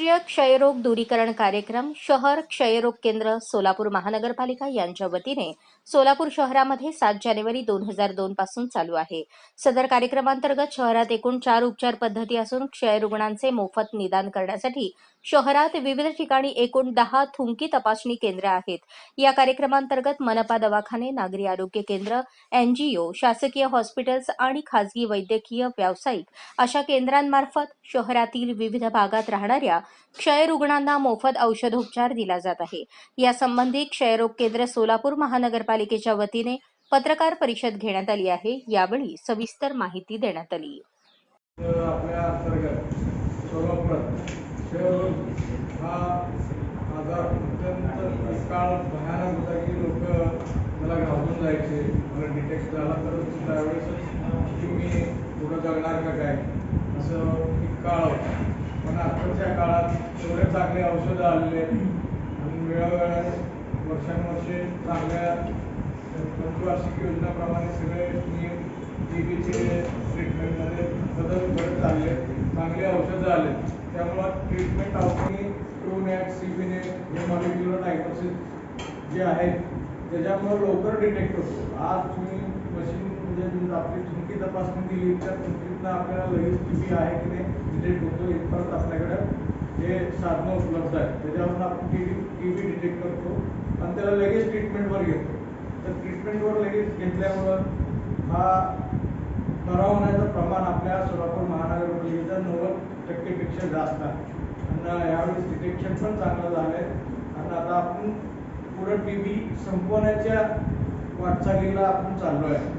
राष्ट्रीय क्षयरोग दूरीकरण कार्यक्रम शहर क्षयरोग केंद्र सोलापूर महानगरपालिका यांच्या वतीने सोलापूर शहरामध्ये सात जानेवारी दोन हजार दोन पासून चालू आहे. सदर कार्यक्रमांतर्गत शहरात एकूण चार उपचार पद्धती असून क्षयरुग्णांचे मोफत निदान करण्यासाठी शहरात विविध ठिकाणी एकूण दहा थुंकी तपासणी केंद्र आहेत. या कार्यक्रमांतर्गत मनपा दवाखाने नागरी आरोग्य केंद्र एनजीओ शासकीय हॉस्पिटल्स आणि खाजगी वैद्यकीय व्यावसायिक अशा केंद्रांमार्फत शहरातील विविध भागात राहणाऱ्या क्षय रुग्णांना मोफत औषधोपचार दिला जात आहे. यासंबंधी क्षयरोग केंद्र सोलापूर महानगरपालिकेच्या वतीने पत्रकार परिषद घेण्यात आली आहे. यावेळी सविस्तर माहिती देण्यात आली. आपल्या अंतर्गत सोलापुरात क्षयरोग हा आजार अत्यंत काळ भयानक होता की लोक मला घाबरून जायचे. मला डिटेक्ट झाला तर त्यावेळेसच की मी पुढं जगणार का काय? असं एक काळ होता. पण आताच्या काळात एवढे चांगले औषधं आलेले आहेत. आणि वेळोवेळाने वर्षानुवर्षे चांगल्या पंचवार्षिक योजनाप्रमाणे सगळे नियम टी बीचे ट्रीटमेंटमध्ये बदल घडत चालले चांगले औषधं आले त्यामुळं ट्रीटमेंट औषधी ट्रूनॅट सीबीनेट हे मॉलिक्युलर डायग्नोसिस जे आहेत त्याच्यामुळं लवकर डिटेक्ट होतो. आज तुम्ही मशीन म्हणजे आपली थुंकी तपासणी दिली त्या थुंकीतनं आपल्याला लगेच टी बी आहे की नाही डिटेक्ट होतो इथपर्यंत आपल्याकडं हे साधनं उपलब्ध आहेत. त्याच्यावरून आपण T V T V detect करतो. आणि त्याला लगेच ट्रीटमेंटवर घेतो. तर ट्रीटमेंटवर लगेच घेतल्यामुळं हा बरा होण्याचं प्रमाण आपल्या सोलापूर महानगरपालिकेचं नव्वद टक्केपेक्षा जास्त आहे. आणि यावेळेस डिटेक्शन पण चांगलं झालं आहे. आणि आता आपण पुढं टी व्ही संपवण्याच्या वाटचालीला आपण चाललो आहे